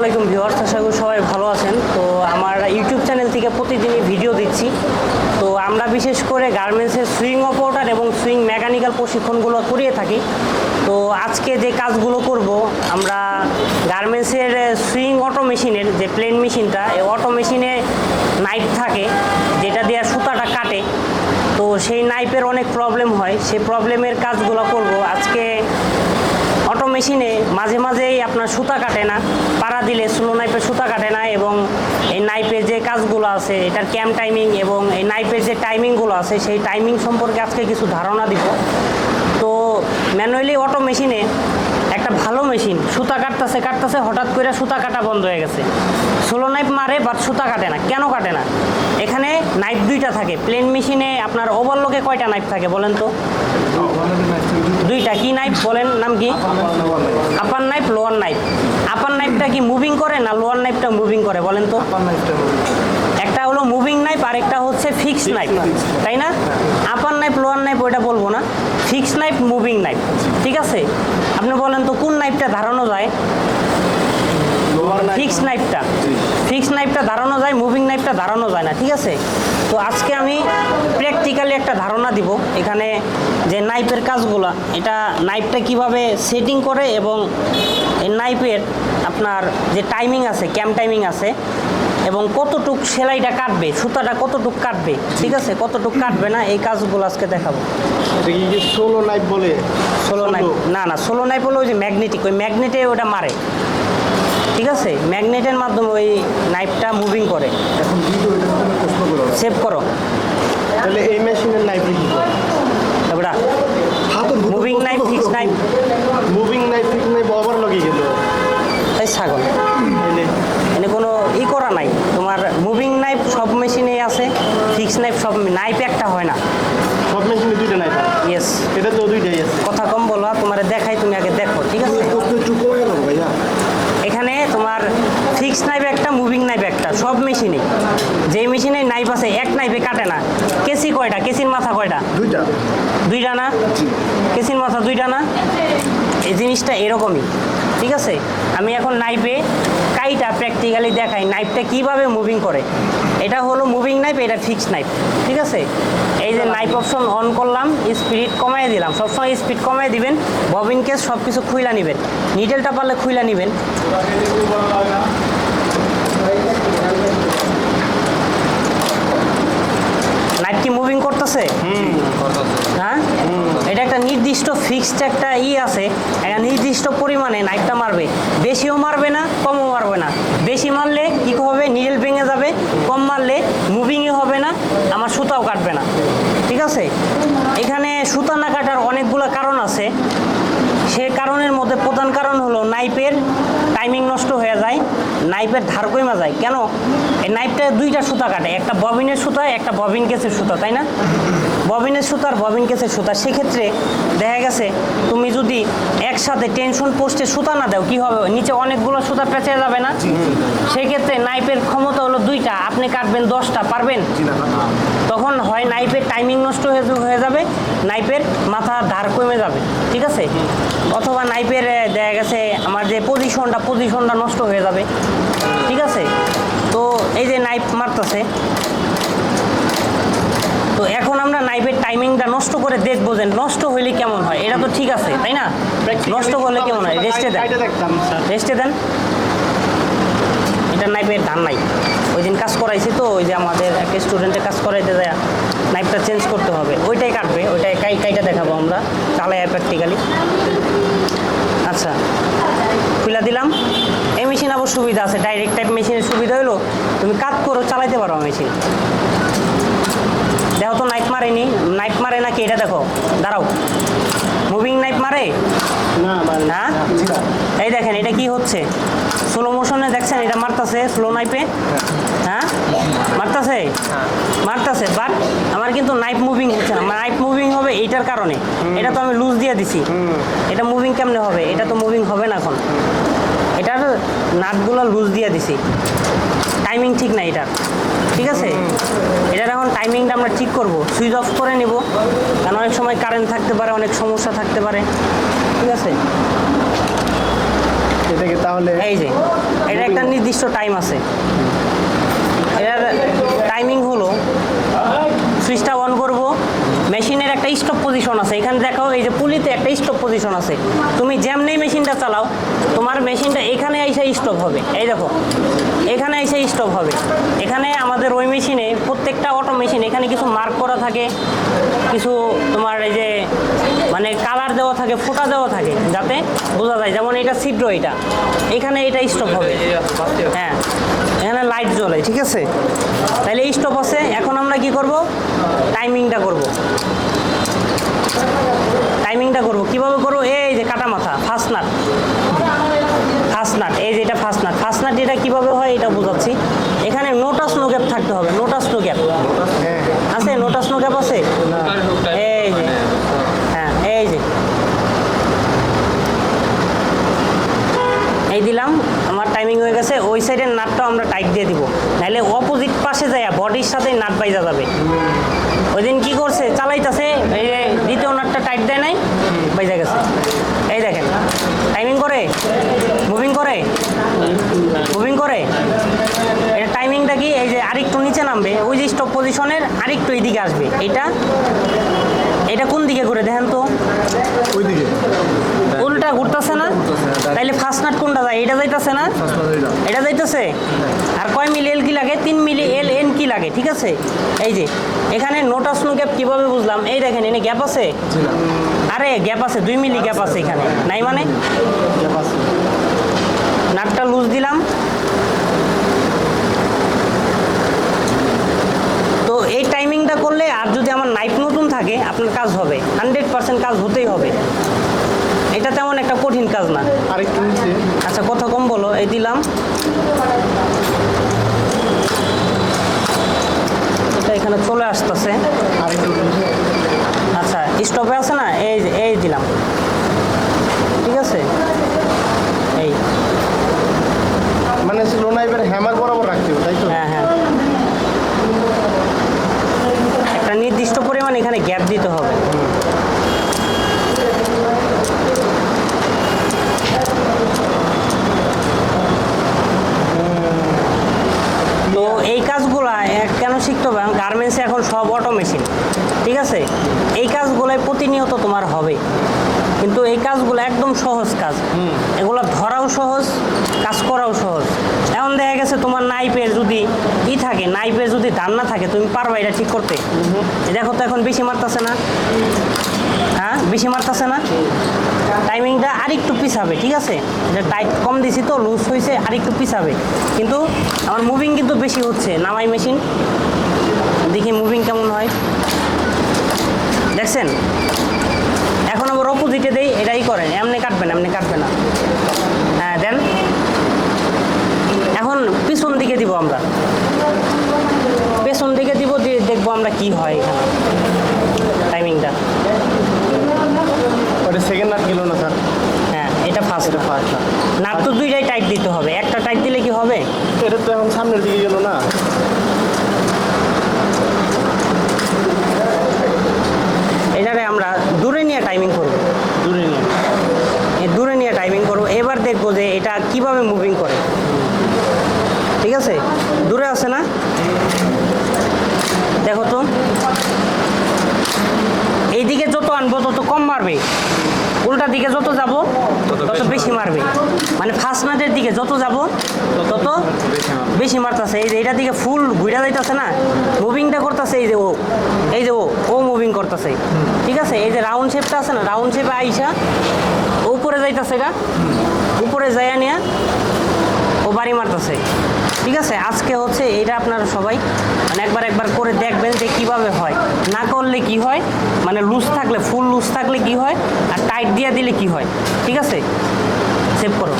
আসসালামাইকুম ভিউয়ার্স, আশা করি সবাই ভালো আছেন। তো আমার ইউটিউব চ্যানেল থেকে প্রতিদিনই ভিডিও দিচ্ছি। তো আমরা বিশেষ করে গার্মেন্টসের সুইং অপারেটার এবং সুইং মেকানিক্যাল প্রশিক্ষণগুলো করিয়ে থাকি। তো আজকে যে কাজগুলো করব, আমরা গার্মেন্টসের সুইং অটো মেশিনের যে প্লেন মেশিনটা, এই অটো মেশিনে নাইফ থাকে, যেটা দিয়ে সুতাটা কাটে। তো সেই নাইফের অনেক প্রবলেম হয়। সেই প্রবলেমের কাজগুলো করব। আজকে মেশিনে মাঝে মাঝেই আপনার সুতা কাটে না। পাড়া দিলে স্লো নাইপে সুতা কাটে না এবং এই নাইফের যে কাজগুলো আছে, এটার ক্যাম টাইমিং এবং এই নাইফের যে টাইমিংগুলো আছে, সেই টাইমিং সম্পর্কে আজকে কিছু ধারণা দিব। তো ম্যানুয়ালি অটো মেশিনে একটা ভালো মেশিন। সুতা কাটতেছে কাটতেছে হঠাৎ করে সুতা কাটা বন্ধ হয়ে গেছে। স্লো নাইফ মারে বাট সুতা কাটে না। কেন কাটে না? এখানে নাইফ দুইটা থাকে। প্লেন মেশিনে আপনার ওভারলোকে কয়টা নাইফ থাকে বলেন তো? দুইটা। কি নাইফ বলেন? নাম কি? Upper knife lower knife. Upper নাইফটা কি মুভিং করে না লোয়ার নাইফটা মুভিং করে বলেন তো? একটা হলো মুভিং নাইফ আর একটা হচ্ছে ফিক্স নাইফ। তাই না? আপার নাইফ লোয়ার নাইফ ওইটা বলব না। Fix knife moving knife. ঠিক আছে? আপনি বলেন তো, কোন নাইফটা ধারণা যায়? ফিক্স নাইফটা ফিক্স নাইফটা ধারণা যায় মুভিং নাইফটা ধারণা যায় না, ঠিক আছে? তো আজকে আমি প্র্যাকটিক্যালি একটা ধারণা দিব। এখানে যে নাইফের কাজগুলো, এটা নাইফটা কীভাবে সেটিং করে এবং এই নাইফের আপনার যে টাইমিং আছে ক্যাম্প টাইমিং আছে এবং কতটুক সেলাইটা কাটবে সুতাটা কতটুক কাটবে ঠিক আছে? কতটুক কাটবে না এই কাজগুলো আজকে দেখাবো। সোলো নাইফ বলে? Solo knife. না না সোলো নাইফ হলো ওই যে ম্যাগনেটিক ওই ম্যাগনেটে ওটা মারে। ঠিক আছে? ম্যাগনেটের মাধ্যমে ওই নাইফটা মুভিং করে। সেভ করো। তাহলে এই মেশিনের নাইফে কি তারপরে moving knife fix knife. Moving knife fix knife over লগি গেল। এই ছাগল তাইলে এনে কোনো ই করা নাই তোমার মুভিং নাইফ সব মেশিনে আছে ফিক্স নাইফ সব নাইফ একটা হয় না। সব মেশিনে দুইটা নাইফ ইয়েস এটা তো দুইটাই আছে। কথা কম বলবা তোমার দেখাই তুমি আগে দেখো ঠিক আছে? এখানে তোমার ফিক্স নাইফ একটা মুভিং নাইফ একটা সব মেশিনে। যেই মেশিনে নাইফ আছে এক নাইফে কাটে না। কেসি কয়টা? কেসির মাথা কয়টা? দুইটা। দুইটা না? কেসির মাথা দুইটা না? এই জিনিসটা এরকমই ঠিক আছে? আমি এখন নাইফে কাইটা প্র্যাকটিক্যালি দেখাই। নাইফটা কীভাবে মুভিং করে? এটা হলো মুভিং নাইফ এটা ফিক্স নাইফ ঠিক আছে? এই যে নাইফ অপশন অন করলাম স্পিড কমাই দিলাম। সবসময় স্পিড কমাই দিবেন ববিন কেস সব কিছু খুইলা নেবেন। নিডেলটা পারলে খুইলা নেবেন। নাইফ কি মুভিং করতেছে? হ্যাঁ? এটা একটা নির্দিষ্ট ফিক্সড একটা ই আছে একটা নির্দিষ্ট পরিমাণে নাইফটা মারবে। বেশিও মারবে না কমও মারবে না। বেশি মারলে কি হবে? নিডেল ভেঙে যাবে। কম মারলে মুভিংই হবে না আমার সুতাও কাটবে না। ঠিক আছে? এখানে সুতা না কাটার অনেকগুলো কারণ আছে। সে কারণের মধ্যে প্রধান কারণ হলো নাইফের টাইমিং নষ্ট হয়ে যায়। নাইফের ধার কইমা যায়? কেন? এই নাইফটা দুইটা সুতা কাটে, একটা ববিনের সুতা, একটা ববিন কেসের সুতা, তাই না? ববিনের সুতা আর ববিন কেসের সুতা। সেক্ষেত্রে দেখা গেছে তুমি যদি একসাথে টেনশন পোস্টে সুতা না দাও কি হবে? নিচে অনেকগুলো সুতা পেঁচে যাবে না? সেক্ষেত্রে নাইফের ক্ষমতা হলো দুইটা। আপনি কাটবেন দশটা পারবেন? তখন হয় নাইফের টাইমিং নষ্ট হয়ে হয়ে যাবে নাইফের মাথা ধার কমে যাবে। ঠিক আছে? অথবা নাইফের এ, দেখা গেছে আমার যে পজিশনটা পজিশনটা নষ্ট হয়ে যাবে। ঠিক আছে? তো এই যে নাইফ মারতেছে তো এখন আমরা নাইফের টাইমিংটা নষ্ট করে দেখব যে নষ্ট হইলে কেমন হয়। এটা তো ঠিক আছে তাই না? নষ্ট করলে কেমন হয়? রেস্টে দেন। রেস্টে দেন। এটা নাইফের ধান নাই। ওই দিন কাজ করাইছি তো ওই যে আমাদের একটা স্টুডেন্টের কাজ করাইতে যায়। নাইফটা চেঞ্জ করতে হবে। ওইটাই কাটবে ওইটাই কাই কাইটা দেখাবো আমরা চালাই প্র্যাকটিক্যালি আচ্ছা খুলে দিলাম। এই মেশিন আবার সুবিধা আছে ডাইরেক্ট টাইপ মেশিনের সুবিধা হলো তুমি কাজ করো চালাইতে পারো মেশিন। দেখো তো নাইফ মারেনি। নাইফ মারে নাকি? এটা দেখো। দাঁড়াও। মুভিং নাইফ মারে? না না এই দেখেন এটা কি হচ্ছে? স্লো মোশনে দেখছেন এটা মারতাছে স্লো নাইপে হ্যাঁ? মারতাছে? মারতাছে বাট আমার কিন্তু নাইফ মুভিং হচ্ছে না। নাইফ মুভিং হবে এইটার কারণে। এটা তো আমি লুজ দিয়ে দিছি। এটা মুভিং কেমনে হবে? এটা তো মুভিং হবে না এখন। নাটগুলো লুজ দিয়ে দিছি। টাইমিং ঠিক না এটার। ঠিক আছে? এটার এখন টাইমিংটা আমরা ঠিক করব। সুইচ অফ করে নিব। কারণ অনেক সময় কারেন্ট থাকতে পারে অনেক সমস্যা থাকতে পারে। ঠিক আছে? থেকে তাহলে এই যে এটা একটা নির্দিষ্ট টাইম আছে। এটার টাইমিং হলো সুইচটা অন করব। মেশিনের একটা স্টপ পজিশন আছে। এখানে দেখো এই যে পুলিতে একটা স্টপ পজিশন আছে। তুমি যেমনি মেশিনটা চালাও তোমার মেশিনটা এখানে এসে স্টপ হবে। এই দেখো, এখানে এসে স্টপ হবে। এখানে আমাদের ওই মেশিনে প্রত্যেকটা অটো মেশিন এখানে কিছু মার্ক করা থাকে, কিছু তোমার এই যে মানে কালার দেওয়া থাকে, ফোটা দেওয়া থাকে, যাতে বোঝা যায়। যেমন এটা ছিদ্র এটা, এখানে এটা স্টপ হবে। হ্যাঁ এখানে লাইট জ্বলে, ঠিক আছে? তাহলে স্টপ আছে। এখন আমরা কি করব? টাইমিংটা করব। টাইমিংটা করব। কীভাবে করব? এই যে কাটা মাথা ফার্স্ট নাট ফার্স্ট নাট এই যে এটা ফার্স্ট নাট ফার্স্ট নাট এটা কীভাবে হয় এটা বোঝাচ্ছি এখানে নোটাস নো গ্যাপ থাকতে হবে নোটাস নো গ্যাপ হ্যাঁ আছে নোটাস নো গ্যাপ আছে এই যে হ্যাঁ এই যে এই দিলাম, আমার টাইমিং হয়ে গেছে, ওই সাইডের নাটটাও আমরা টাইট দিয়ে দিব। নাহলে অপোজিট পাশে যায় বডির সাথে নাট বাইজা যাবে। ওই দিন কী করছে? চালাইতেছে, এই দ্বিতীয় নাটটা টাইট দেয় নাই, বাইজা গেছে। এই দেখেন টাইমিং করে মুভিং করে মুভিং করে। এটা টাইমিংটা কি? এই যে আরেকটু নিচে নামবে, ওই যে স্টপ পজিশনের আরেকটু এইদিকে আসবে। এটা এটা কোন দিকে করে দেখেন তো ঘুরতেছে না? তাইলে ফার্স্ট নাট কোনটা যায়? এটা যাইতেছে না? এটা যাইতেছে? আর কয় মিলি এল কি লাগে? তিন মিলি এল এন কি লাগে? ঠিক আছে? এই যে এখানে নোটাস নো গ্যাপ কীভাবে বুঝলাম? এই দেখেন এনে গ্যাপ আছে? আরে গ্যাপ আছে দুই মিলি গ্যাপ আছে এখানে। নাই মানে? নাটটা লুজ দিলাম। তো এই টাইমিংটা করলে আর যদি আমার নাইফ নতুন থাকে আপনার কাজ হবে। হান্ড্রেড পার্সেন্ট কাজ হতেই হবে। এটা তেমন একটা কঠিন কাজ না। আরেকটু আচ্ছা কথা কম বলো এই দিলাম। এটা এখানে চলে আসতেছে। আচ্ছা স্টপে আছে না এই যে- এই দিলাম ঠিক আছে এই মানে স্লো নাইফের হ্যামার বরাবর রাখতে হবে তাই তো হ্যাঁ হ্যাঁ একটা নির্দিষ্ট পরিমাণ এখানে গ্যাপ দিতে হবে তো এই কাজগুলা এক- কেন শিখতে হবে গার্মেন্টসে এখন সব অটো মেশিন ঠিক আছে এই কাজগুলাই প্রতিনিয়ত তোমার হবে কিন্তু এই কাজগুলো একদম সহজ কাজ। এগুলো ধরাও সহজ কাজ করাও সহজ। এখন দেখা গেছে তোমার নাইপের যদি ই থাকে নাইপের যদি ধান না থাকে তুমি পারবা এটা ঠিক করতে? দেখো তো এখন বেশি মারতেছে না। হ্যাঁ বেশি মারতেছে না? টাইমিংটা আরেকটু পিছাবে ঠিক আছে? এটা টাইট কম দিছি তো লুজ হয়েছে আরেকটু পিছাবে। কিন্তু আমার মুভিং কিন্তু বেশি হচ্ছে নামাই মেশিন দেখি মুভিং কেমন হয়। দেখছেন? অপোজিটে দেই এটাই করেন। এমনি কাটবেন এমনি কাটবে না। হ্যাঁ দেন। এখন পিছন দিকে দিব আমরা। পেছন দিকে দিব দিয়ে দেখব আমরা কি হয় এখানে। টাইমিংটা ওটা সেকেন্ড নাট গেল না স্যার হ্যাঁ এটা ফার্স্ট এটা ফার্স্ট নাট। তো দুইটাই টাইট দিতে হবে। একটা টাইট দিলে কি হবে? এটা তো এখন সামনের দিকে গেল না এটারে আমরা দূরে নিয়ে টাইমিং করব দূরে নিয়ে এই দূরে নিয়ে টাইমিং করব এবার দেখব যে এটা কীভাবে মুভিং করে ঠিক আছে দূরে আছে না দেখো তো এইদিকে যত আনব তত কম মারবে। উল্টা দিকে যত যাব তত বেশি মারবে। মানে ফার্স্ট নাটের দিকে যত যাব তত বেশি মারতেছে। এই যে এটার দিকে ফুল ঘুরে যাইতেছে না মুভিংটা করতেছে এই যে ও এই যে ও ও মুভিং করতেছে। ঠিক আছে? এই যে রাউন্ড শেপটা আছে না রাউন্ড শেপে আইসা উপরে যাইতেছে গা। উপরে যাইয়া নিয়ে ও বাড়ি মারতেছে। ঠিক আছে? আজকে হচ্ছে এটা আপনারা সবাই মানে একবার একবার করে দেখবেন যে কীভাবে হয়। না করলে কি হয়? মানে লুজ থাকলে ফুল লুজ থাকলে কি হয়? আর টাইট দিয়ে দিলে কি হয়? ঠিক আছে? সেভ করো।